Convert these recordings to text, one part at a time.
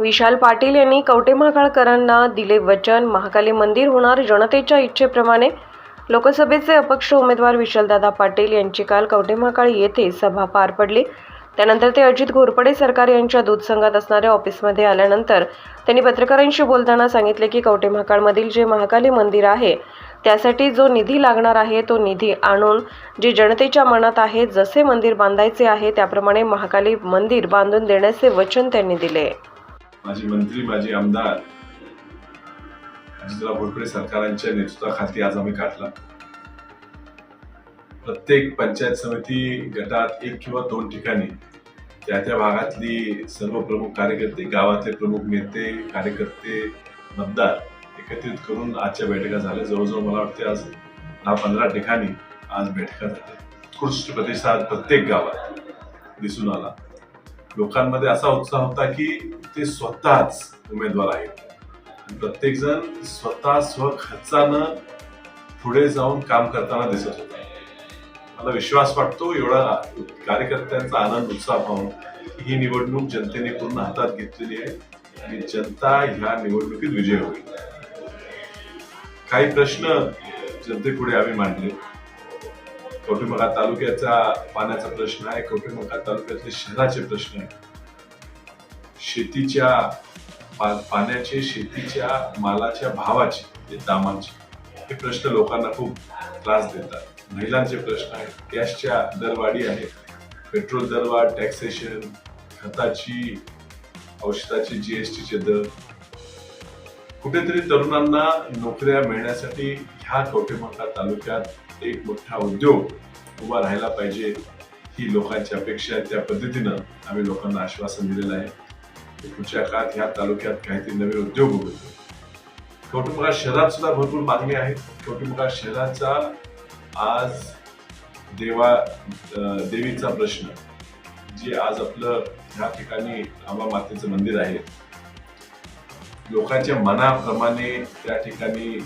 विशाल पाटील यांनी कवटे महाकाळकरांना दिले वचन. महाकाली मंदिर होणार जनतेच्या इच्छेप्रमाणे. लोकसभेचे अपक्ष उमेदवार विशालदादा पाटील यांची काल कवटे महाकाळ येथे सभा पार पडली. त्यानंतर ते अजित घोरपडे सरकार यांच्या दूध संघात असणाऱ्या ऑफिसमध्ये आल्यानंतर त्यांनी पत्रकारांशी बोलताना सांगितले की कवटे महाकाळमधील जे महाकाली मंदिर आहे त्यासाठी जो निधी लागणार आहे तो निधी आणून जे जनतेच्या मनात आहे जसे मंदिर बांधायचे आहे त्याप्रमाणे महाकाली मंदिर बांधून देण्याचे वचन त्यांनी दिले. माझे मंत्री माझे आमदार. अजितराव घोरपडे सरकारांच्या नेतृत्वाखाली आज आम्ही काढला प्रत्येक पंचायत समिती गटात एक किंवा दोन ठिकाणी त्या त्या भागातली सर्व प्रमुख कार्यकर्ते गावातले प्रमुख नेते कार्यकर्ते मतदार एकत्रित करून आजच्या बैठका झाल्या. जवळजवळ मला वाटते आज दहा पंधरा ठिकाणी आज बैठका झाल्या. उत्कृष्ट प्रतिसाद प्रत्येक गावात दिसून आला. लोकांमध्ये असा उत्साह होता की ते स्वतःच उमेदवार आहेत. प्रत्येक जण स्वतः स्वखर्चानं पुढे जाऊन काम करताना दिसत होता. मला विश्वास वाटतो एवढा कार्यकर्त्यांचा आनंद उत्साह पाहून ही निवडणूक जनतेने पूर्ण हातात घेतलेली आहे आणि जनता ह्या निवडणुकीत विजय होईल. काही प्रश्न जनतेपुढे आम्ही मांडले. कवठेमंकाळ तालुक्याचा पाण्याचा प्रश्न आहे कवठेमंकाळ तालुक्यातले शहराचे प्रश्न आहे. शेतीच्या पाण्याचे शेतीच्या मालाच्या भावाचे जे हे प्रश्न लोकांना खूप त्रास देतात. महिलांचे प्रश्न आहेत. गॅसच्या दरवाढी आहेत पेट्रोल दरवाढ टॅक्सेशन खताची औषधाची जीएसटीचे दर. कुठेतरी तरुणांना नोकऱ्या मिळण्यासाठी ह्या कवठेमंकाळ तालुक्यात एक मोठा उद्योग उभा राहायला पाहिजे ही लोकांची अपेक्षा आहे. त्या पद्धतीनं आम्ही लोकांना आश्वासन दिलेलं आहे. पुढच्या काळात ह्या तालुक्यात काहीतरी नवे उद्योग उभे कौटुंबकार शहरात सुद्धा भरपूर मागणी आहे. कौटुंबकार शहराचा आज देवा देवीचा प्रश्न जे आज आपलं ह्या ठिकाणी आंबा मातेचं मंदिर आहे. लोकांच्या मनाप्रमाणे त्या ठिकाणी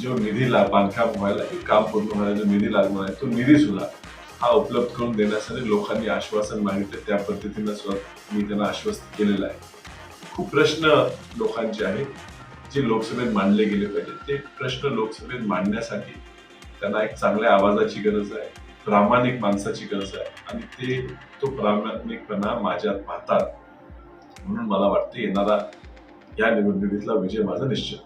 जो निधीला बांधकाम व्हायला काम पूर्ण व्हायला जो निधी लागणार आहे तो निधी सुद्धा हा उपलब्ध करून देण्यासाठी लोकांनी आश्वासन मागितलं. त्या पद्धतीनं सुद्धा मी त्यांना आश्वस्त केलेलं आहे. खूप प्रश्न लोकांचे आहेत जे लोकसभेत मांडले गेले पाहिजेत. ते प्रश्न लोकसभेत मांडण्यासाठी त्यांना एक चांगल्या आवाजाची गरज आहे प्रामाणिक माणसाची गरज आहे आणि ते तो प्रामाणिकपणा माझ्यात पाहतात म्हणून मला वाटते येणारा या निवडणुकीतला विजय माझा निश्चित